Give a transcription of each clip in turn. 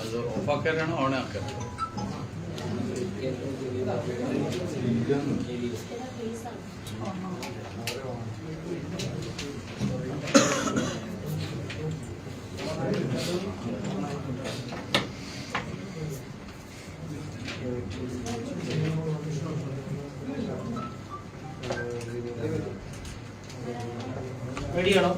ಅದು ಒಪ್ಪ ಕರೋಣ ಅವಣೆ ಹಾಕೋಣ റെഡിയാണോ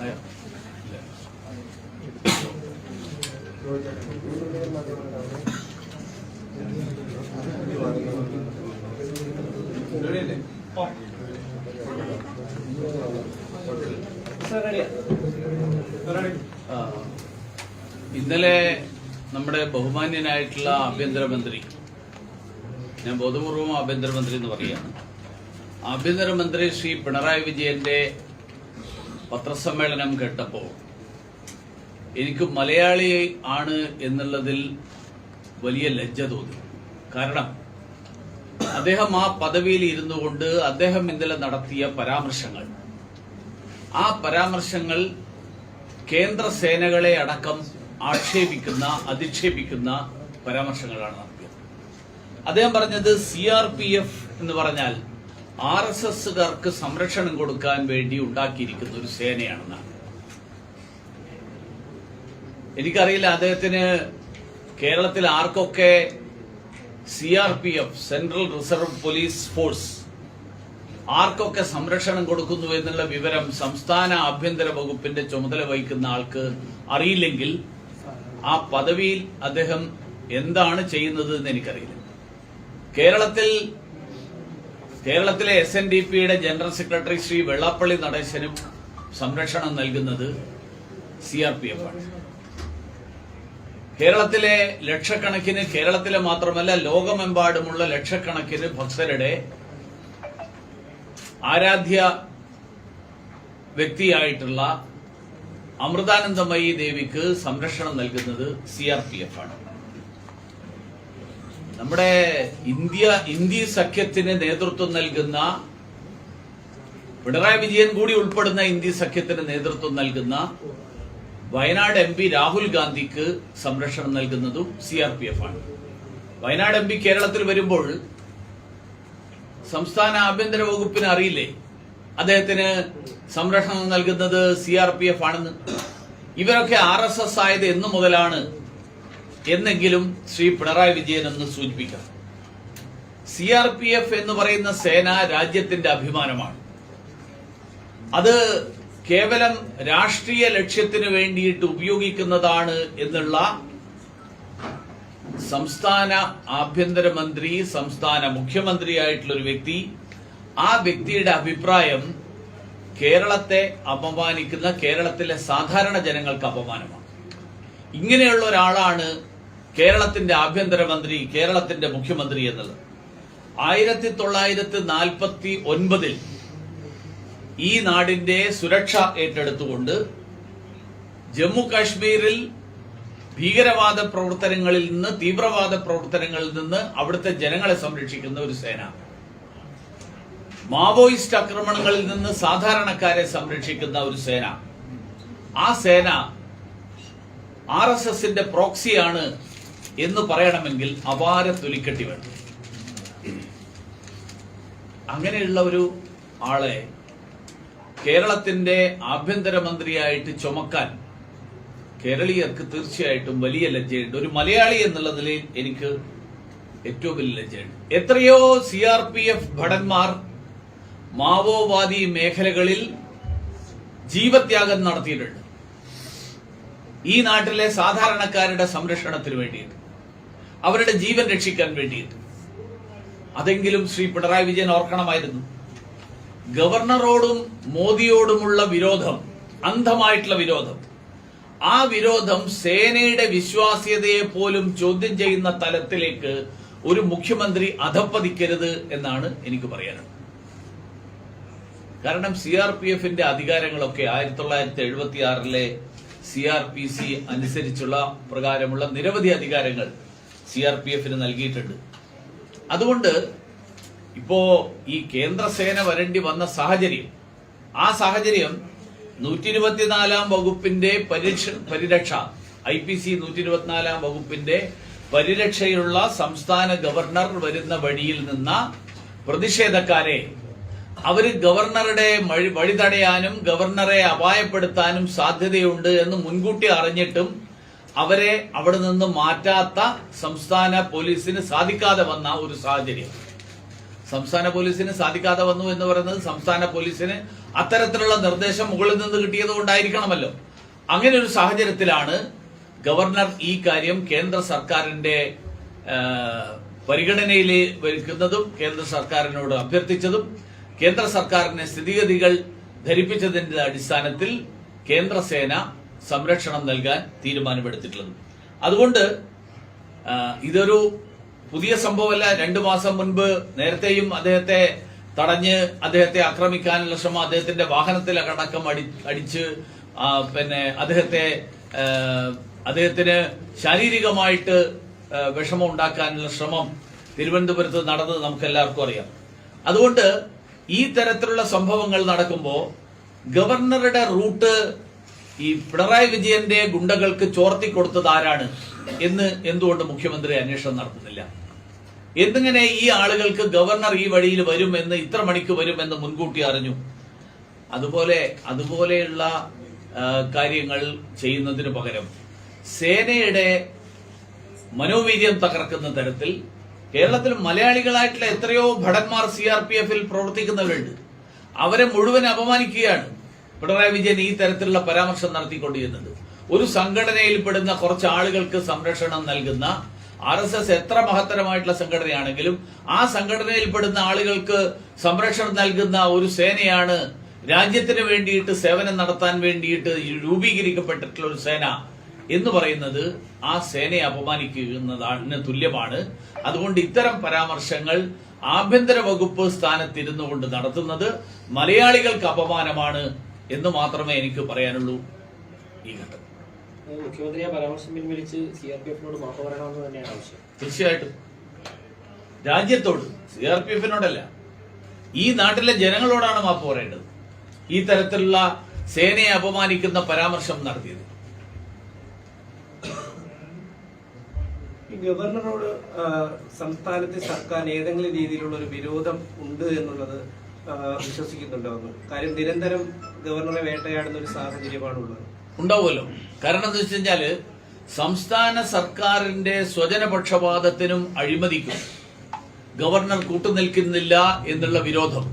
ആയോ? സാർ റെഡിയാ ആ, ഇന്നലെ നമ്മുടെ ബഹുമാന്യനായിട്ടുള്ള ആഭ്യന്തരമന്ത്രി. ഞാൻ ബോധപൂർവം ആഭ്യന്തരമന്ത്രി എന്ന് പറയുകയാണ്. ആഭ്യന്തരമന്ത്രി ശ്രീ പിണറായി വിജയന്റെ പത്രസമ്മേളനം കേട്ടപ്പോൾ എനിക്ക് മലയാളി ആണ് എന്നുള്ളതിൽ വലിയ ലജ്ജ തോന്നി. കാരണം അദ്ദേഹം ആ പദവിയിൽ ഇരുന്നു കൊണ്ട് അദ്ദേഹം ഇന്നലെ നടത്തിയ പരാമർശങ്ങൾ. ആ പരാമർശങ്ങൾ കേന്ദ്ര സേനകളെ അടക്കം ആക്ഷേപിക്കുന്ന അധിക്ഷേപിക്കുന്ന പരാമർശങ്ങളാണ് നടത്തിയത്. അദ്ദേഹം പറഞ്ഞത് സി ആർ പി എഫ് എന്ന് പറഞ്ഞാൽ ആർ എസ് എസുകാർക്ക് സംരക്ഷണം കൊടുക്കാൻ വേണ്ടി ഉണ്ടാക്കിയിരിക്കുന്ന ഒരു സേനയാണെന്നാണ്. എനിക്കറിയില്ല അദ്ദേഹത്തിന് കേരളത്തിൽ ആർക്കൊക്കെ C R P F central reserve police force ആർക്കൊക്കെ സംരക്ഷണം കൊടുക്കുന്നു എന്നുള്ള വിവരം സംസ്ഥാന ആഭ്യന്തര വകുപ്പിന്റെ ചുമതല വഹിക്കുന്ന ആൾക്ക് അറിയില്ലെങ്കിൽ ആ പദവിയിൽ അദ്ദേഹം എന്താണ് ചെയ്യുന്നത് എന്ന് എനിക്കറിയില്ല. കേരളത്തിൽ കേരളത്തിലെ എസ് എൻ ഡി പിയുടെ ജനറൽ സെക്രട്ടറി ശ്രീ വെള്ളാപ്പള്ളി നടേശനും സംരക്ഷണം നൽകുന്നത് സി ആർ പി എഫ് ആണ്. കേരളത്തിലെ ലക്ഷക്കണക്കിന് കേരളത്തിലെ മാത്രമല്ല ലോകമെമ്പാടുമുള്ള ലക്ഷക്കണക്കിന് ഭക്തരുടെ ആരാധ്യ വ്യക്തിയായിട്ടുള്ള അമൃതാനന്ദമയി ദേവിക്ക് സംരക്ഷണം നൽകുന്നത് സി ആർ പി എഫ് ആണ്. നമ്മുടെ ഇന്ത്യ ഇന്ത്യ സഖ്യത്തിന് നേതൃത്വം നൽകുന്ന പിണറായി വിജയൻ കൂടി ഉൾപ്പെടുന്ന ഇന്ത്യ സഖ്യത്തിന് നേതൃത്വം നൽകുന്ന വയനാട് എം പി രാഹുൽ ഗാന്ധിക്ക് സംരക്ഷണം നൽകുന്നതും സി ആർ പി എഫ് ആണ്. വയനാട് എം പി കേരളത്തിൽ വരുമ്പോൾ സംസ്ഥാന ആഭ്യന്തര വകുപ്പിന് അറിയില്ലേ? അദ്ദേഹത്തിന് സംരക്ഷണം നൽകുന്നത് സി ആർ പി എഫ് ആണെന്ന്. ഇവരൊക്കെ ആർ എസ് എസ് ആയത് എന്നു മുതലാണ് എന്നെങ്കിലും ശ്രീ പിണറായി വിജയൻ എന്ന് സൂചിപ്പിക്കാം. സി ആർ പി എഫ് എന്ന് പറയുന്ന സേന രാജ്യത്തിന്റെ അഭിമാനമാണ്. അത് കേവലം രാഷ്ട്രീയ ലക്ഷ്യത്തിന് വേണ്ടിയിട്ട് ഉപയോഗിക്കുന്നതാണ് എന്നുള്ള സംസ്ഥാന ആഭ്യന്തരമന്ത്രി സംസ്ഥാന മുഖ്യമന്ത്രിയായിട്ടുള്ള ഒരു വ്യക്തി ആ വ്യക്തിയുടെ അഭിപ്രായം കേരളത്തെ അപമാനിക്കുന്ന കേരളത്തിലെ സാധാരണ ജനങ്ങൾക്ക് അപമാനമാണ്. ഇങ്ങനെയുള്ള ഒരാളാണ് കേരളത്തിന്റെ ആഭ്യന്തരമന്ത്രി കേരളത്തിന്റെ മുഖ്യമന്ത്രി എന്നത്. ആയിരത്തി തൊള്ളായിരത്തി നാൽപ്പത്തി ഒൻപതിൽ ഈ നാടിന്റെ സുരക്ഷ ഏറ്റെടുത്തുകൊണ്ട് ജമ്മു കാശ്മീരിൽ ഭീകരവാദ പ്രവർത്തനങ്ങളിൽ നിന്ന് തീവ്രവാദ പ്രവർത്തനങ്ങളിൽ നിന്ന് അവിടുത്തെ ജനങ്ങളെ സംരക്ഷിക്കുന്ന ഒരു സേന. മാവോയിസ്റ്റ് ആക്രമണങ്ങളിൽ നിന്ന് സാധാരണക്കാരെ സംരക്ഷിക്കുന്ന ഒരു സേന. ആ സേന ആർ എസ് എസിന്റെ പ്രോക്സിയാണ് എന്ന് പറയണമെങ്കിൽ അപാര തൊലിക്കെട്ടി വേണം. അങ്ങനെയുള്ള ഒരു ആളെ കേരളത്തിന്റെ ആഭ്യന്തരമന്ത്രിയായിട്ട് ചുമക്കാൻ കേരളീയർക്ക് തീർച്ചയായിട്ടും വലിയ ലജ്ജയുണ്ട്. ഒരു മലയാളി എന്നുള്ള നിലയിൽ എനിക്ക് ഏറ്റവും വലിയ ലജ്ജയുണ്ട്. എത്രയോ സി ആർ പി എഫ് ഭടന്മാർ മാവോവാദി മേഖലകളിൽ ജീവത്യാഗം നടത്തിയിട്ടുണ്ട്. ഈ നാട്ടിലെ സാധാരണക്കാരുടെ സംരക്ഷണത്തിന് വേണ്ടിയിട്ട് അവരുടെ ജീവൻ രക്ഷിക്കാൻ വേണ്ടിയിട്ട്. അതെങ്കിലും ശ്രീ പിണറായി വിജയൻ ഓർക്കണമായിരുന്നു. ഗവർണറോടും മോദിയോടുമുള്ള വിരോധം അന്ധമായിട്ടുള്ള വിരോധം ആ വിരോധം സേനയുടെ വിശ്വാസ്യതയെ പോലും ചോദ്യം ചെയ്യുന്ന തലത്തിലേക്ക് ഒരു മുഖ്യമന്ത്രി അധപ്പതിക്കരുത് എന്നാണ് എനിക്ക് പറയാനുള്ളത്. കാരണം സി ആർ പി എഫിന്റെ അധികാരങ്ങളൊക്കെ ആയിരത്തി തൊള്ളായിരത്തി എഴുപത്തി ആറിലെ സി ആർ പി സി അനുസരിച്ചുള്ള പ്രകാരമുള്ള നിരവധി അധികാരങ്ങൾ സി ആർ പി എഫിന് നൽകിയിട്ടുണ്ട്. അതുകൊണ്ട് ഇപ്പോ ഈ കേന്ദ്രസേന വരേണ്ടി വന്ന സാഹചര്യം ആ സാഹചര്യം നൂറ്റി ഇരുപത്തിനാലാം വകുപ്പിന്റെ പരിരക്ഷ പരിരക്ഷ ഐ പി സി നൂറ്റി ഇരുപത്തിനാലാം വകുപ്പിന്റെ പരിരക്ഷയുള്ള സംസ്ഥാന ഗവർണർ വരുന്ന വഴിയിൽ നിന്ന പ്രതിഷേധക്കാരെ അവർ ഗവർണറുടെ വഴി തടയാനും ഗവർണറെ അപായപ്പെടുത്താനും സാധ്യതയുണ്ട് എന്ന് മുൻകൂട്ടി അറിഞ്ഞിട്ടും അവരെ അവിടെ നിന്ന് മാറ്റാത്ത സംസ്ഥാന പോലീസിന് സാധിക്കാതെ വന്ന ഒരു സാഹചര്യം. സംസ്ഥാന പോലീസിന് സാധിക്കാതെ വന്നു എന്ന് പറയുന്നത് സംസ്ഥാന പോലീസിന് അത്തരത്തിലുള്ള നിർദ്ദേശം മുകളിൽ നിന്ന് കിട്ടിയത് കൊണ്ടായിരിക്കണമല്ലോ. അങ്ങനെ ഒരു സാഹചര്യത്തിലാണ് ഗവർണർ ഈ കാര്യം കേന്ദ്ര സർക്കാരിന്റെ പരിഗണനയിൽ വരുന്നതും കേന്ദ്ര സർക്കാരിനോട് അഭ്യർത്ഥിച്ചതും കേന്ദ്ര സർക്കാരിനെ സ്ഥിതിഗതികൾ ധരിപ്പിച്ചതിന്റെ അടിസ്ഥാനത്തിൽ കേന്ദ്രസേന സംരക്ഷണം നൽകാൻ തീരുമാനമെടുത്തിട്ടുള്ളത്. അതുകൊണ്ട് ഇതൊരു പുതിയ സംഭവമല്ല. രണ്ടു മാസം മുൻപ് നേരത്തെയും അദ്ദേഹത്തെ തടഞ്ഞ് അദ്ദേഹത്തെ ആക്രമിക്കാനുള്ള ശ്രമം അദ്ദേഹത്തിന്റെ വാഹനത്തിൽ അടക്കം അടി അടിച്ച് പിന്നെ അദ്ദേഹത്തെ അദ്ദേഹത്തിന് ശാരീരികമായിട്ട് വിഷമം ഉണ്ടാക്കാനുള്ള ശ്രമം തിരുവനന്തപുരത്ത് നടന്നത് നമുക്ക് എല്ലാവർക്കും അറിയാം. അതുകൊണ്ട് ഈ തരത്തിലുള്ള സംഭവങ്ങൾ നടക്കുമ്പോൾ ഗവർണറുടെ റൂട്ട് ഈ പിണറായി വിജയന്റെ ഗുണ്ടകൾക്ക് ചോർത്തി കൊടുത്തത് ആരാണ് എന്ന് എന്തുകൊണ്ട് മുഖ്യമന്ത്രി അന്വേഷണം നടത്തുന്നില്ല? എന്നിങ്ങനെ ഈ ആളുകൾക്ക് ഗവർണർ ഈ വഴിയിൽ വരും എന്ന് ഇത്ര മണിക്ക് വരും എന്ന് മുൻകൂട്ടി അറിഞ്ഞു? അതുപോലെ അതുപോലെയുള്ള കാര്യങ്ങൾ ചെയ്യുന്നതിന് പകരം സേനയുടെ മനോവീര്യം തകർക്കുന്ന തരത്തിൽ കേരളത്തിൽ മലയാളികളായിട്ടുള്ള എത്രയോ ഭടന്മാർ സി ആർ പി എഫിൽ പ്രവർത്തിക്കുന്നവരുണ്ട്. അവരെ മുഴുവൻ അപമാനിക്കുകയാണ് പിണറായി വിജയൻ ഈ തരത്തിലുള്ള പരാമർശം നടത്തിക്കൊണ്ടിരുന്നത്. ഒരു സംഘടനയിൽ പെടുന്ന കുറച്ച് ആളുകൾക്ക് സംരക്ഷണം നൽകുന്ന ആർ എസ് എസ് എത്ര മഹത്തരമായിട്ടുള്ള സംഘടനയാണെങ്കിലും ആ സംഘടനയിൽപ്പെടുന്ന ആളുകൾക്ക് സംരക്ഷണം നൽകുന്ന ഒരു സേനയാണ് രാജ്യത്തിന് വേണ്ടിയിട്ട് സേവനം നടത്താൻ വേണ്ടിയിട്ട് രൂപീകരിക്കപ്പെട്ടിട്ടുള്ള ഒരു സേന എന്ന് പറയുന്നത് ആ സേനയെ അപമാനിക്കുന്നതാണ് തുല്യമാണ്. അതുകൊണ്ട് ഇത്തരം പരാമർശങ്ങൾ ആഭ്യന്തര വകുപ്പ് സ്ഥാനത്തിരുന്നു കൊണ്ട് നടത്തുന്നത് മലയാളികൾക്ക് അപമാനമാണ് എന്ന് മാത്രമേ എനിക്ക് പറയാനുള്ളൂ ഈ ഘട്ടം. മുഖ്യമന്ത്രി ആ പരാമർശം പിൻവലിച്ച് സി ആർ പി എഫിനോട് മാപ്പ് പറയണമെന്ന് തന്നെയാണ് ആവശ്യം. തീർച്ചയായിട്ടും. രാജ്യത്തോട് സി ആർ പി എഫിനോടല്ല ഈ നാട്ടിലെ ജനങ്ങളോടാണ് മാപ്പ് പറയേണ്ടത്. ഈ തരത്തിലുള്ള സേനയെ അപമാനിക്കുന്ന പരാമർശം നടത്തിയത് ഈ ഗവർണറോട് സംസ്ഥാനത്തെ സർക്കാർ ഏതെങ്കിലും രീതിയിലുള്ള ഒരു വിരോധം ഉണ്ട് എന്നുള്ളത് വിശ്വസിക്കുന്നുണ്ടാവുന്നു. വിശ്വസിക്കുന്നുണ്ടോ കാര്യം നിരന്തരം ഗവർണറെ വേട്ടയാടുന്ന ഒരു സാഹചര്യമാണുള്ളത്. ഉണ്ടാവുമല്ലോ. കാരണം എന്താ വെച്ച് കഴിഞ്ഞാൽ സംസ്ഥാന സർക്കാരിന്റെ സ്വജനപക്ഷപാതത്തിനും അഴിമതിക്കും ഗവർണർ കൂട്ടുനിൽക്കുന്നില്ല എന്നുള്ള വിരോധം.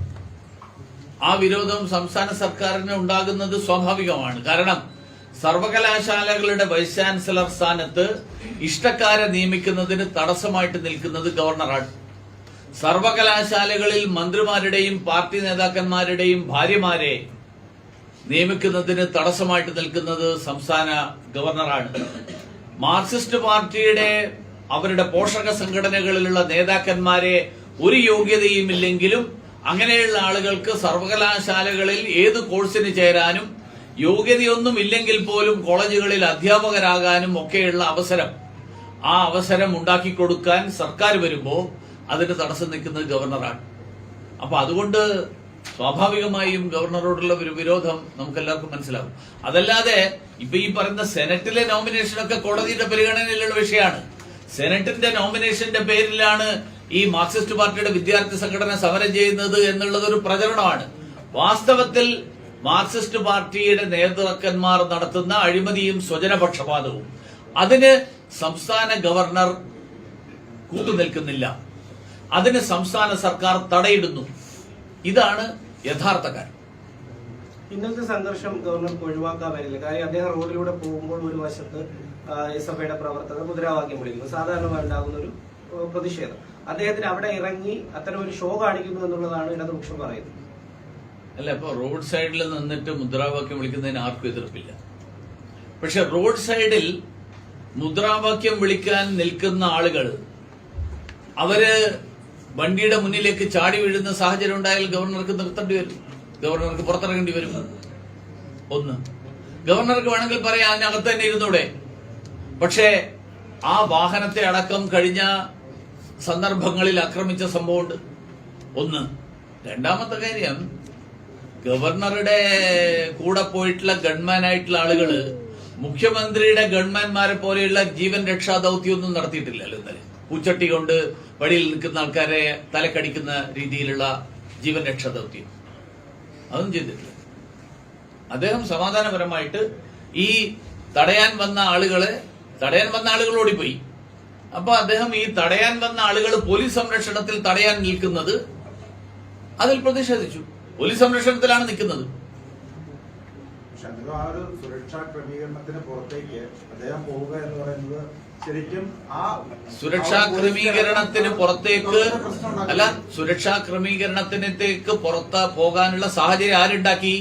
ആ വിരോധം സംസ്ഥാന സർക്കാരിന് ഉണ്ടാകുന്നത് സ്വാഭാവികമാണ്. കാരണം സർവകലാശാലകളുടെ വൈസ് ചാൻസലർ സ്ഥാനത്ത് ഇഷ്ടക്കാരെ നിയമിക്കുന്നതിന് തടസ്സമായിട്ട് നിൽക്കുന്നത് ഗവർണറാണ്. സർവകലാശാലകളിൽ മന്ത്രിമാരുടെയും പാർട്ടി നേതാക്കന്മാരുടെയും ഭാര്യമാരെ നിയമിക്കുന്നതിന് തടസ്സമായിട്ട് നിൽക്കുന്നത് സംസ്ഥാന ഗവർണറാണ്. മാർക്സിസ്റ്റ് പാർട്ടിയുടെ അവരുടെ പോഷക സംഘടനകളിലുള്ള നേതാക്കന്മാരെ ഒരു യോഗ്യതയുമില്ലെങ്കിലും അങ്ങനെയുള്ള ആളുകൾക്ക് സർവകലാശാലകളിൽ ഏത് കോഴ്സിന് ചേരാനും യോഗ്യതയൊന്നും ഇല്ലെങ്കിൽ പോലും കോളേജുകളിൽ അധ്യാപകരാകാനും ഒക്കെയുള്ള അവസരം ആ അവസരം ഉണ്ടാക്കി കൊടുക്കാൻ സർക്കാർ വരുമ്പോൾ അതിന് തടസ്സം നിൽക്കുന്നത് ഗവർണറാണ്. അപ്പൊ അതുകൊണ്ട് സ്വാഭാവികമായും ഗവർണറോടുള്ള ഒരു വിരോധം നമുക്കെല്ലാവർക്കും മനസ്സിലാവും. അതല്ലാതെ ഇപ്പൊ ഈ പറയുന്ന സെനറ്റിലെ നോമിനേഷനൊക്കെ കോടതിയുടെ പരിഗണനയിലുള്ള വിഷയമാണ്. സെനറ്റിന്റെ നോമിനേഷന്റെ പേരിലാണ് ഈ മാർക്സിസ്റ്റ് പാർട്ടിയുടെ വിദ്യാർത്ഥി സംഘടന സമരം ചെയ്യുന്നത് എന്നുള്ളത് ഒരു പ്രചരണമാണ്. വാസ്തവത്തിൽ മാർക്സിസ്റ്റ് പാർട്ടിയുടെ നേതൃക്കന്മാർ നടത്തുന്ന അഴിമതിയും സ്വജനപക്ഷപാതവും. അതിന് സംസ്ഥാന ഗവർണർ കൂട്ടുനിൽക്കുന്നില്ല. അതിന് സംസ്ഥാന സർക്കാർ തടയിടുന്നു. ഇതാണ് യഥാർത്ഥ കാര്യം. ഇന്നത്തെ സംഘർഷം ഗവർണർ ഒഴിവാക്കാൻ വരില്ല കാര്യം അദ്ദേഹം റോഡിലൂടെ പോകുമ്പോൾ ഒരു വശത്ത് എസ് എഫ് ഐയുടെ പ്രവർത്തകർ മുദ്രാവാക്യം വിളിക്കുന്നു. സാധാരണ ഉണ്ടാകുന്ന ഒരു പ്രതിഷേധം. അദ്ദേഹത്തിന് അവിടെ ഇറങ്ങി അത്തരം ഒരു ഷോ കാണിക്കുന്നു എന്നുള്ളതാണ് ഇടതുപക്ഷം പറയുന്നത്. അല്ല ഇപ്പൊ റോഡ് സൈഡിൽ നിന്നിട്ട് മുദ്രാവാക്യം വിളിക്കുന്നതിന് ആർക്കും എതിർപ്പില്ല. പക്ഷെ റോഡ് സൈഡിൽ മുദ്രാവാക്യം വിളിക്കാൻ നിൽക്കുന്ന ആളുകൾ അവർ വണ്ടിയുടെ മുന്നിലേക്ക് ചാടി വീഴുന്ന സാഹചര്യം ഉണ്ടായാൽ ഗവർണർക്ക് നിർത്തേണ്ടി വരും. ഗവർണർക്ക് പുറത്തിറങ്ങേണ്ടി വരും. ഒന്ന്. ഗവർണർക്ക് വേണമെങ്കിൽ പറയാം അതിനകത്ത് തന്നെ ഇരുന്നൂടെ. പക്ഷേ ആ വാഹനത്തെ അടക്കം കഴിഞ്ഞ സന്ദർഭങ്ങളിൽ ആക്രമിച്ച സംഭവമുണ്ട്. ഒന്ന്. രണ്ടാമത്തെ കാര്യം ഗവർണറുടെ കൂടെ പോയിട്ടുള്ള ഗൺമാൻ ആയിട്ടുള്ള ആളുകൾ മുഖ്യമന്ത്രിയുടെ ഗൺമാന്മാരെ പോലെയുള്ള ജീവൻ രക്ഷാ ദൗത്യമൊന്നും നടത്തിയിട്ടില്ലല്ലോ ഇന്നലെ പൂച്ചട്ടി കൊണ്ട് വഴിയിൽ നിൽക്കുന്ന ആൾക്കാരെ തലക്കടിക്കുന്ന രീതിയിലുള്ള ജീവൻ രക്ഷാ ദൗത്യം. അതൊന്നും ചെയ്തിട്ടില്ല. അദ്ദേഹം സമാധാനപരമായിട്ട് ഈ തടയാൻ വന്ന ആളുകളെ തടയാൻ വന്ന ആളുകൾ ഓടിപ്പോയി. അപ്പൊ അദ്ദേഹം ഈ തടയാൻ വന്ന ആളുകൾ പോലീസ് സംരക്ഷണത്തിൽ തടയാൻ നിൽക്കുന്നത് അതിൽ പ്രതിഷേധിച്ചു. പോലീസ് സംരക്ഷണത്തിലാണ് നിൽക്കുന്നത്. പക്ഷെ ആ ഒരു സുരക്ഷാ ക്രമീകരണത്തിന് പുറത്തേക്ക് അദ്ദേഹം പോവുക എന്ന് പറയുന്നത് ശരിക്കും ആ സുരക്ഷാ ക്രമീകരണത്തിന് പുറത്തേക്ക് അല്ല സുരക്ഷാ ക്രമീകരണത്തിനേക്ക് പുറത്ത് പോകാനുള്ള സാഹചര്യം ആരുണ്ടാക്കി?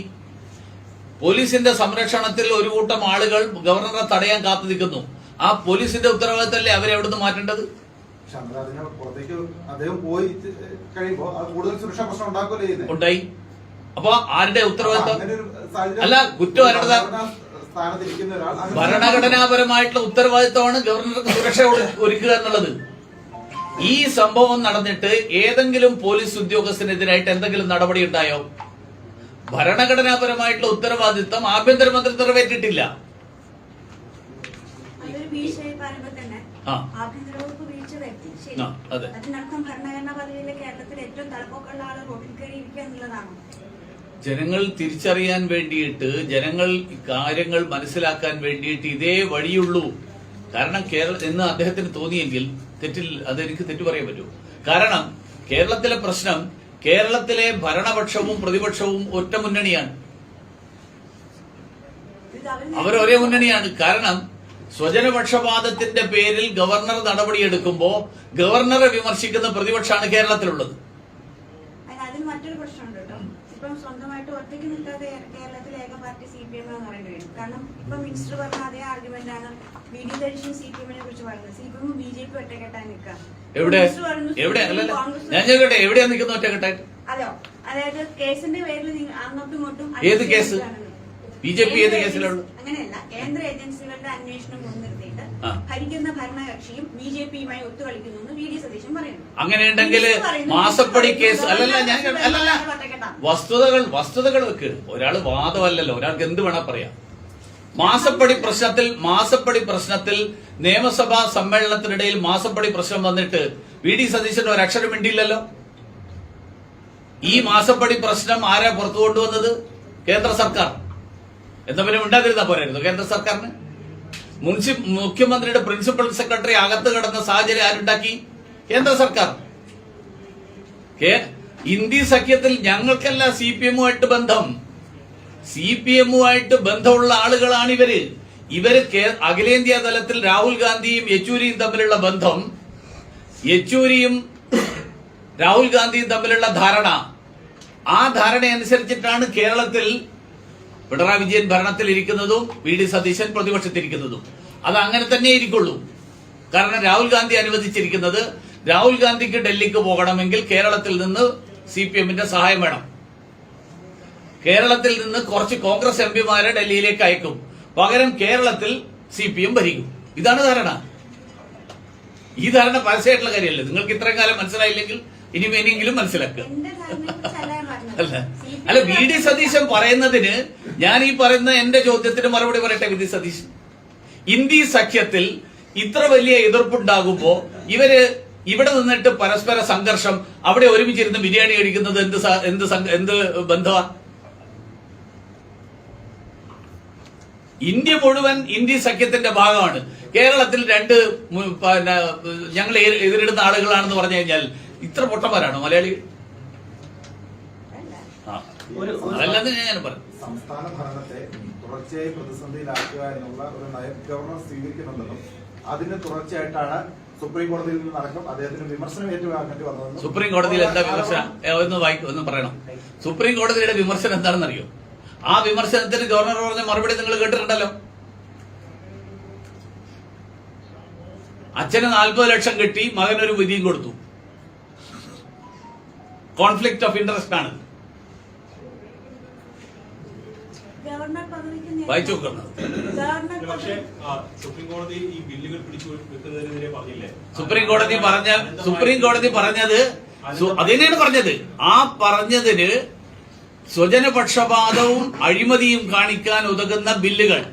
പോലീസിന്റെ സംരക്ഷണത്തിൽ ഒരു കൂട്ടം ആളുകൾ ഗവർണറെ തടയാൻ കാത്തു നിൽക്കുന്നു. ആ പോലീസിന്റെ ഉത്തരവാദിത്തമല്ലേ അവരെ എവിടുന്ന് മാറ്റേണ്ടത്? പക്ഷെ പുറത്തേക്ക് അദ്ദേഹം പോയി കഴിയുമ്പോൾ കൂടുതൽ സുരക്ഷാ പ്രശ്നം ഉണ്ടാക്കുകയല്ലേ ഉണ്ടായി. അപ്പൊ ആരുടെ ഉത്തരവാദിത്വം അല്ല, കുറ്റം അങ്ങനെ ഭരണഘടനാപരമായിട്ടുള്ള ഉത്തരവാദിത്തമാണ് ഗവർണർക്ക് സുരക്ഷ ഒരുക്കുക എന്നുള്ളത്. ഈ സംഭവം നടന്നിട്ട് ഏതെങ്കിലും പോലീസ് ഉദ്യോഗസ്ഥനെതിരായിട്ട് എന്തെങ്കിലും നടപടി ഉണ്ടായോ? ഭരണഘടനാപരമായിട്ടുള്ള ഉത്തരവാദിത്തം ആഭ്യന്തരമന്ത്രി നിറവേറ്റിട്ടില്ല. അതൊരു വീഴ്ചയായി പറയുമ്പോൾ തന്നെ ആഭ്യന്തര വകുപ്പ് വീഴ്ച വരുത്തി. ശരി. അതെ. അതിനർത്ഥം ഭരണഘടനാ പദവിയിലെ കേരളത്തിൽ ഏറ്റവും തലപ്പൊക്കമുള്ള ആൾ റോഡിൽ കയറി ഇരിക്കുക എന്നുള്ളതാണോ. ജനങ്ങൾ തിരിച്ചറിയാൻ വേണ്ടിയിട്ട് ജനങ്ങൾ കാര്യങ്ങൾ മനസ്സിലാക്കാൻ വേണ്ടിയിട്ട് ഇതേ വഴിയുള്ളൂ. കാരണം കേരള എന്ന് അദ്ദേഹത്തിന് തോന്നിയെങ്കിൽ തെറ്റിൽ അതെനിക്ക് തെറ്റു പറയാൻ പറ്റൂ. കാരണം കേരളത്തിലെ പ്രശ്നം കേരളത്തിലെ ഭരണപക്ഷവും പ്രതിപക്ഷവും ഒറ്റ മുന്നണിയാണ്. അവരൊരേ മുന്നണിയാണ്. കാരണം സ്വജനപക്ഷപാതത്തിന്റെ പേരിൽ ഗവർണർ നടപടിയെടുക്കുമ്പോ ഗവർണറെ വിമർശിക്കുന്ന പ്രതിപക്ഷമാണ് കേരളത്തിലുള്ളത് അതിന് അതിന് മറ്റൊരു പ്രശ്നമുണ്ട് കേട്ടോ ഇപ്പം സ്വന്തമായിട്ട് ഒറ്റയ്ക്ക് നിൽക്കാതെ കേരളത്തിലെ ഏക പാർട്ടി സി പി എം എന്ന് പറയേണ്ടി വരും കാരണം ഇപ്പൊ മിനിസ്റ്റർ പറഞ്ഞ അതേ ആർഗ്യുമെന്റ് ആണ് ബി ഡി സി പി എമ്മിനെ കുറിച്ച് പറയുന്നത്. സി പി എമ്മും ബി ജെ പി ഒറ്റക്കെട്ടായി നിൽക്കാം. എവിടെ? എവിടെ? അല്ലല്ല. ഞാൻ ചോദിക്കട്ടെ എവിടെയാ നിൽക്കുന്ന ഒറ്റക്കെട്ടായിട്ട്? അതെയോ അതായത് കേസിന്റെ പേരിൽ അങ്ങോട്ടും ഇങ്ങോട്ടും ഏത് കേസ്? അന്വേഷണം BJP ഏത് കേന്ദ്ര കേസിലുള്ളൂ? അങ്ങനെയല്ല. കേന്ദ്ര ഏജൻസികളുടെ അന്വേഷണം ആ. ഭരിക്കുന്ന ഭരണകക്ഷിയും ബി ജെ പിയുമായി ഒത്തുകളിക്കുന്നു എന്ന് വി ഡി സതീശൻ പറയുന്നു. അങ്ങനെയുണ്ടെങ്കിൽ മാസപ്പടി കേസ് അല്ലല്ല ഞാൻ അല്ലല്ല. വസ്തുതകൾ വസ്തുതകൾ വെക്ക്. ഒരാൾ വാദമല്ലല്ലോ. ഒരാൾക്ക് എന്ത് വേണ പറയാം. മാസപ്പടി പ്രശ്നത്തിൽ മാസപ്പടി പ്രശ്നത്തിൽ നിയമസഭാ സമ്മേളനത്തിനിടയിൽ മാസപ്പടി പ്രശ്നം വന്നിട്ട് വി ഡി ഒരു അക്ഷരം മിണ്ടിയില്ലല്ലോ? ഈ മാസപ്പടി പ്രശ്നം ആരാ പുറത്തു കൊണ്ടുവന്നത്? കേന്ദ്ര സർക്കാർ. എന്താ പിന്നെ മിണ്ടാതിരുന്നാ പോരായിരുന്നു കേന്ദ്ര സർക്കാരിന്? മുൻസി മുഖ്യമന്ത്രിയുടെ പ്രിൻസിപ്പൽ സെക്രട്ടറി അകത്ത് കിടന്ന സാഹചര്യം ആരുണ്ടാക്കി? കേന്ദ്ര സർക്കാർ. ഇന്ത്യ സഖ്യത്തിൽ ഞങ്ങൾക്കല്ല സി പി എമ്മുമായിട്ട് ബന്ധം. സി പി എമ്മുമായിട്ട് ബന്ധമുള്ള ആളുകളാണ് ഇവർ. ഇവർ അഖിലേന്ത്യാ തലത്തിൽ രാഹുൽ ഗാന്ധിയും യെച്ചൂരിയും തമ്മിലുള്ള ബന്ധം. യെച്ചൂരിയും രാഹുൽ ഗാന്ധിയും തമ്മിലുള്ള ധാരണ. ആ ധാരണ അനുസരിച്ചിട്ടാണ് കേരളത്തിൽ പിണറായി വിജയൻ ഭരണത്തിൽ ഇരിക്കുന്നതും വി ഡി സതീശൻ പ്രതിപക്ഷത്തിരിക്കുന്നതും. അത് അങ്ങനെ തന്നെ ഇരിക്കുള്ളൂ. കാരണം രാഹുൽ ഗാന്ധി അനുവദിച്ചിരിക്കുന്നത് രാഹുൽ ഗാന്ധിക്ക് ഡൽഹിക്ക് പോകണമെങ്കിൽ കേരളത്തിൽ നിന്ന് സി പി എമ്മിന്റെ സഹായം വേണം. കേരളത്തിൽ നിന്ന് കുറച്ച് കോൺഗ്രസ് എം പിമാരെ ഡൽഹിയിലേക്ക് അയക്കും. പകരം കേരളത്തിൽ സി പി എം ഭരിക്കും. ഇതാണ് ധാരണ. ഈ ധാരണ പരസ്യമായിട്ടുള്ള കാര്യമല്ലേ? നിങ്ങൾക്ക് ഇത്രയും കാലം മനസ്സിലായില്ലെങ്കിൽ ഇനി മേനെങ്കിലും മനസ്സിലാക്കുക. അല്ല. അല്ല വി ഡി സതീശൻ പറയുന്നതിന് ഞാൻ ഈ പറയുന്ന എന്റെ ചോദ്യത്തിന് മറുപടി പറയട്ടെ വി ഡി സതീശൻ? ഇന്ത്യ സഖ്യത്തിൽ ഇത്ര വലിയ എതിർപ്പുണ്ടാകുമ്പോ ഇവർ ഇവിടെ നിന്നിട്ട് പരസ്പര സംഘർഷം അവിടെ ഒരുമിച്ചിരുന്ന് ബിരിയാണി കഴിക്കുന്നത് എന്ത് എന്ത് എന്ത് ബന്ധമാ ഇന്ത്യ മുഴുവൻ ഇന്ത്യ സഖ്യത്തിന്റെ ഭാഗമാണ്. കേരളത്തിൽ രണ്ട് ഞങ്ങൾ എതിരിടുന്ന ആളുകളാണെന്ന് പറഞ്ഞു കഴിഞ്ഞാൽ ഇത്ര പൊട്ടന്മാരാണോ മലയാളികൾ അല്ല. ആ. ഒരു ഒരു അതല്ലെന്ന് ഞാൻ പറഞ്ഞു സംസ്ഥാന ഭരണത്തെ തുടർച്ചയായി പ്രതിസന്ധിയിലാക്കുക എന്നുള്ള ഒരു നയം ഗവർണർ സ്വീകരിക്കുന്നുണ്ടെന്നും അതിന് തുടർച്ചയായിട്ടാണ് സുപ്രീം കോടതിയിൽ നിന്ന് നടക്കും അദ്ദേഹത്തിന് വിമർശനം ഏറ്റുവാങ്ങേണ്ടി വന്നതെന്നും സുപ്രീം കോടതിയിൽ എന്താ വിമർശനം? എന്ന് ഒന്ന് വായിക്കും ഒന്ന് പറയണം. സുപ്രീം കോടതിയുടെ വിമർശനം എന്താണെന്ന് അറിയോ ആ വിമർശനത്തിന് ഗവർണർ പറഞ്ഞ മറുപടി നിങ്ങൾ കേട്ടിട്ടുണ്ടല്ലോ. അച്ഛന് നാൽപ്പത് ലക്ഷം കിട്ടി മകനൊരു വിധിയും കൊടുത്തു. കോൺഫ്ലിക്ട് ഓഫ് ഇൻട്രസ്റ്റ് ആണ്. വായിച്ചു സുപ്രീം കോടതി പറഞ്ഞ സുപ്രീം കോടതി പറഞ്ഞത് അതിനാണ് പറഞ്ഞത്? ആ പറഞ്ഞതിന് സ്വജനപക്ഷപാതവും അഴിമതിയും കാണിക്കാൻ ഉതകുന്ന ബില്ലുകൾ.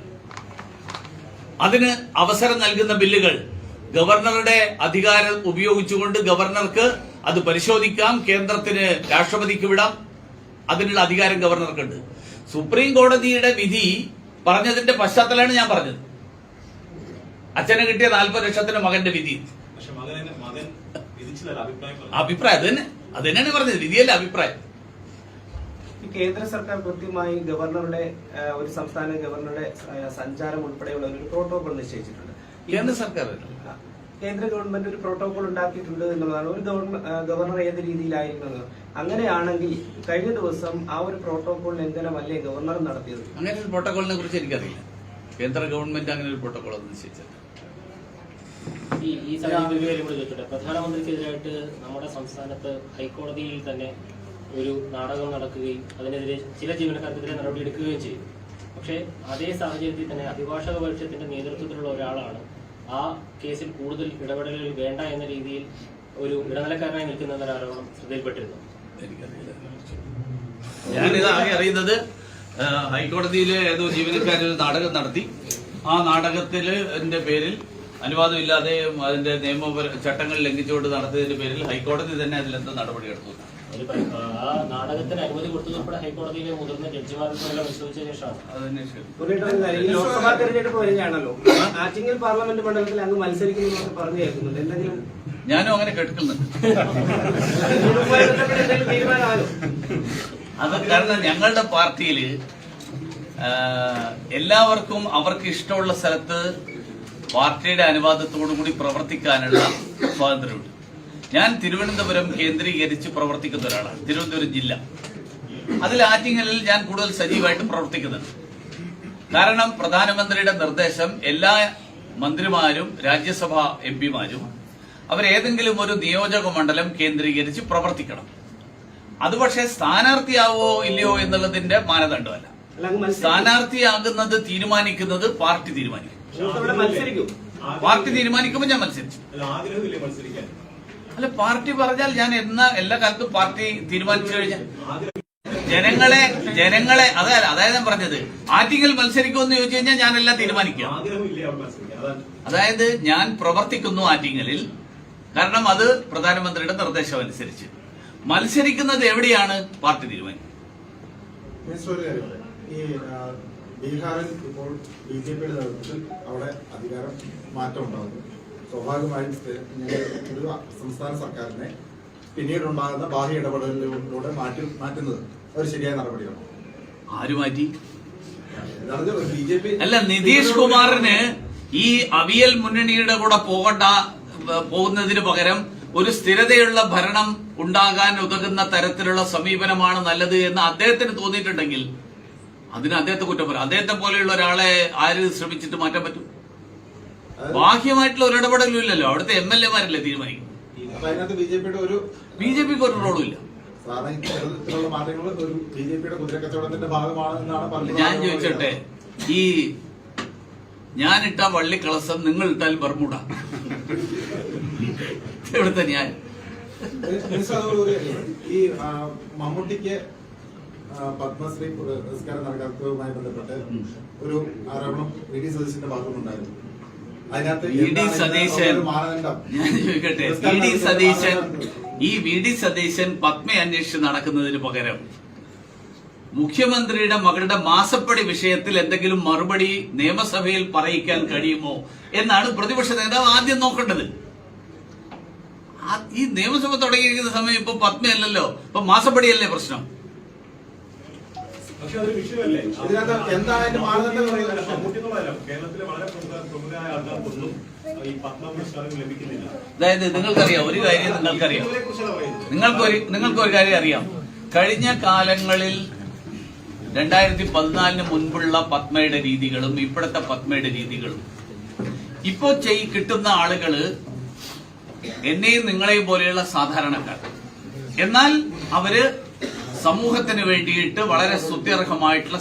അതിന് അവസരം നൽകുന്ന ബില്ലുകൾ. ഗവർണറുടെ അധികാരം ഉപയോഗിച്ചുകൊണ്ട് ഗവർണർക്ക് അത് പരിശോധിക്കാം. കേന്ദ്രത്തിന് രാഷ്ട്രപതിക്ക് വിടാം. അതിനുള്ള അധികാരം ഗവർണർക്കുണ്ട്. സുപ്രീം കോടതിയുടെ വിധി പറഞ്ഞതിന്റെ പശ്ചാത്തലമാണ് ഞാൻ പറഞ്ഞത്. അച്ഛന് കിട്ടിയ നാൽപ്പത് ലക്ഷത്തിന് മകന്റെ വിധി. പക്ഷെ മകൻ മകൻ വിധിച്ചതല്ല അഭിപ്രായം അത് തന്നെ. അത് തന്നെയാണ് പറഞ്ഞത്. വിധിയല്ല അഭിപ്രായം. കേന്ദ്ര സർക്കാർ കൃത്യമായി ഗവർണറുടെ ഒരു സംസ്ഥാന ഗവർണറുടെ സഞ്ചാരം ഉൾപ്പെടെയുള്ള ഒരു പ്രോട്ടോകോൾ നിശ്ചയിച്ചിട്ടുണ്ട്. കേന്ദ്ര സർക്കാർ കേന്ദ്ര ഗവൺമെന്റ് ഒരു പ്രോട്ടോകോൾ ഉണ്ടാക്കിയിട്ടുണ്ട് എന്നുള്ളതാണ്. ഒരു ഗവർണർ ഏത് രീതിയിലായിരിക്കുന്നത് അങ്ങനെയാണെങ്കിൽ കഴിഞ്ഞ ദിവസം ആ ഒരു പ്രോട്ടോകോൾ ലംഘനമല്ലേ ഗവർണർ നടത്തിയത്? അങ്ങനെ ഒരു പ്രോട്ടോകോളിനെ കുറിച്ച് എനിക്കറിയില്ല. കേന്ദ്ര ഗവൺമെന്റ് അങ്ങനെ ഒരു പ്രോട്ടോകോൾ നിശ്ചയിച്ചത് ഈ കൂടി ചോദിച്ചോട്ടെ? പ്രധാനമന്ത്രിക്കെതിരായിട്ട് നമ്മുടെ സംസ്ഥാനത്ത് ഹൈക്കോടതിയിൽ തന്നെ ഒരു നാടകം നടക്കുകയും അതിനെതിരെ ചില ജീവനക്കാർക്കെതിരെ നടപടിയെടുക്കുകയും ചെയ്യും. പക്ഷേ അതേ സാഹചര്യത്തിൽ തന്നെ അഭിഭാഷക പരിഷത്തിന്റെ നേതൃത്വത്തിലുള്ള ഒരാളാണ് ആ കേസിൽ കൂടുതൽ ഇടപെടലുകൾ വേണ്ട എന്ന രീതിയിൽ ഒരു ഇടനിലക്കാരനായി നിൽക്കുന്ന ഒരാളോളം ശ്രദ്ധയിൽപ്പെട്ടിരുന്നു. ഞാനിത് ആകെ അറിയുന്നത് ഹൈക്കോടതിയിലെ ഏതോ ജീവനക്കാരൊരു നാടകം നടത്തി. ആ നാടകത്തിൽ എന്റെ പേരിൽ അനുവാദമില്ലാതെ അതിന്റെ നിയമപര ചട്ടങ്ങൾ ലംഘിച്ചുകൊണ്ട് നടത്തിയതിന്റെ പേരിൽ ഹൈക്കോടതി തന്നെ അതിലെന്തോ നടപടിയെടുത്തു. ഒരു ആ നാടകത്തിന് അനുമതി കൊടുത്തതുൾപ്പെടെ ഹൈക്കോടതിയിലെ മുതിർന്ന ജഡ്ജിമാർക്കെല്ലാം പരിശോധിച്ച ശേഷമാണ്. ലോക്സഭാ തെരഞ്ഞെടുപ്പ് വരികയാണല്ലോ ആറ്റിങ്ങൽ പാർലമെന്റ് മണ്ഡലത്തിൽ അങ്ങ് മത്സരിക്കുന്നു പറഞ്ഞു കേൾക്കുന്നുണ്ട്. എന്തെങ്കിലും ഞാനും അങ്ങനെ കേൾക്കുന്നുണ്ട് അത് കാരണം ഞങ്ങളുടെ പാർട്ടിയിൽ എല്ലാവർക്കും അവർക്ക് ഇഷ്ടമുള്ള സ്ഥലത്ത് പാർട്ടിയുടെ അനുവാദത്തോടു കൂടി പ്രവർത്തിക്കാനുള്ള സ്വാതന്ത്ര്യമുണ്ട്. ഞാൻ തിരുവനന്തപുരം കേന്ദ്രീകരിച്ച് പ്രവർത്തിക്കുന്ന ഒരാളാണ് തിരുവനന്തപുരം ജില്ല. അതിൽ ആറ്റിങ്ങലിൽ ഞാൻ കൂടുതൽ സജീവമായിട്ട് പ്രവർത്തിക്കുന്നുണ്ട്. കാരണം പ്രധാനമന്ത്രിയുടെ നിർദ്ദേശം എല്ലാ മന്ത്രിമാരും രാജ്യസഭാ എം പിമാരും അവരേതെങ്കിലും ഒരു നിയോജക മണ്ഡലം കേന്ദ്രീകരിച്ച് പ്രവർത്തിക്കണം. അത് പക്ഷേ സ്ഥാനാർത്ഥിയാവോ ഇല്ലയോ എന്നുള്ളതിന്റെ മാനദണ്ഡമല്ല. സ്ഥാനാർത്ഥിയാകുന്നത് തീരുമാനിക്കുന്നത് പാർട്ടി തീരുമാനിക്കും. നിങ്ങൾക്ക് ഇവിടെ മത്സരിക്കും. പാർട്ടി തീരുമാനിക്കുമ്പോൾ ഞാൻ മത്സരിച്ചു. അല്ല പാർട്ടി പറഞ്ഞാൽ ഞാൻ എന്നാ എല്ലാ കാലത്തും പാർട്ടി തീരുമാനിച്ചു കഴിഞ്ഞാൽ. ജനങ്ങളെ ജനങ്ങളെ അതായത് അതായത് ഞാൻ പറഞ്ഞത്. ആറ്റിങ്ങൽ മത്സരിക്കുമെന്ന് ചോദിച്ചു കഴിഞ്ഞാൽ ഞാൻ എല്ലാം തീരുമാനിക്കാം. അതായത് ഞാൻ പ്രവർത്തിക്കുന്നു ആറ്റിങ്ങലിൽ കാരണം അത് പ്രധാനമന്ത്രിയുടെ നിർദ്ദേശം അനുസരിച്ച് മത്സരിക്കുന്നത് എവിടെയാണ്? പാർട്ടി തീരുമാനിക്കും. മിനിസ്റ്റർ ഒരു കാര്യം ഈ ആ, ബീഹാറിൽ ഇപ്പോൾ ബി ജെ പിയുടെ നേതൃത്വത്തിൽ അവിടെ അധികാരം മാറ്റം ഉണ്ടാകുന്നു സ്വാഭാവികമായും സ്ഥി- ഒരു സംസ്ഥാന സർക്കാരിനെ പിന്നീടുണ്ടാകുന്ന ബാഹ്യ ഇടപെടലിലൂടെ മാറ്റി മാറ്റുന്നത് ഒരു ശരിയായ നടപടിയാണ്? ആര് മാറ്റി? ബി ജെ പി അല്ല നിതീഷ് കുമാറിന് ഈ അവിയൽ മുന്നണിയുടെ കൂടെ പോകണ്ട പോകുന്നതിന് പകരം ഒരു സ്ഥിരതയുള്ള ഭരണം ഉണ്ടാകാൻ ഉതകുന്ന തരത്തിലുള്ള സമീപനമാണ് നല്ലത് എന്ന് അദ്ദേഹത്തിന് തോന്നിയിട്ടുണ്ടെങ്കിൽ അതിന് അദ്ദേഹത്തെ കുറ്റം പറയാം. അദ്ദേഹത്തെ പോലെയുള്ള ഒരാളെ ആര് ശ്രമിച്ചിട്ട് മാറ്റാൻ പറ്റും? ബാഹ്യമായിട്ടുള്ള ഒരു ഇടപെടലും ഇല്ലല്ലോ. അവിടുത്തെ എം എൽ എമാരല്ലേ തീരുമാനിക്കും അപ്പൊ ബി ജെ പിക്ക് ഒരു റോളും ഇല്ല. ഞാൻ ചോദിച്ചോട്ടെ ഈ ഞാനിട്ട വള്ളിക്കളസം നിങ്ങൾ ഇട്ടാൽ ബർമുട ഇവിടുത്തെ ഞാൻ ഈ മമ്മൂട്ടിക്ക് പത്മശ്രീ പുരസ്കാരം നൽകാത്തതുമായി ബന്ധപ്പെട്ട് ഒരു ആരോപണം വി ഡി സതീശന്റെ ഭാഗത്തുനിന്നുണ്ടായിരുന്നു. ഡി എന്താണ് സതീശൻ. ഒരു മാനദണ്ഡം? ഞാൻ ചോദിക്കട്ടെ വി പുരസ്കാരം ഡി നൽകുന്ന സതീശൻ മാനദണ്ഡം. ഈ വി ഡി സതീശൻ പത്മ അന്വേഷിച്ച് നടക്കുന്നതിന് പകരം മുഖ്യമന്ത്രിയുടെ മകളുടെ മാസപ്പടി വിഷയത്തിൽ എന്തെങ്കിലും മറുപടി നിയമസഭയിൽ പറയിക്കാൻ കഴിയുമോ എന്നാണ് പ്രതിപക്ഷ നേതാവ് ആദ്യം നോക്കേണ്ടത്. ഈ നിയമസഭ തുടങ്ങിയിരിക്കുന്ന സമയം ഇപ്പൊ പത്മയല്ലല്ലോ. ഇപ്പൊ മാസപ്പടിയല്ലേ പ്രശ്നം? പക്ഷെ അതൊരു വിഷയമല്ലേ? ഇതിനകത്ത് മമ്മൂട്ടി എന്നുള്ളതല്ല കേരളത്തിലെ വളരെ പ്രമുഖ പ്രമുഖരായ ആൾക്കാർക്കൊന്നും ഈ പത്മ പുരസ്കാരം ലഭിക്കുന്നില്ല. അതായത് നിങ്ങൾക്കറിയാം ഒരു കാര്യം നിങ്ങൾക്കറിയാം. നിങ്ങൾക്കൊരു നിങ്ങൾക്കൊരു കാര്യം അറിയാം. കഴിഞ്ഞ കാലങ്ങളിൽ രണ്ടായിരത്തി പതിനാലിന് മുൻപുള്ള പത്മയുടെ രീതികളും ഇപ്പോഴത്തെ പത്മയുടെ രീതികളും. ഇപ്പോ ചെയ് കിട്ടുന്ന ആളുകൾ എന്നെയും നിങ്ങളെയും പോലെയുള്ള സാധാരണക്കാർ. എന്നാൽ അവർ സമൂഹത്തിന് വേണ്ടിയിട്ട് വളരെ സ്തുത്യർഹമായിട്ടുള്ള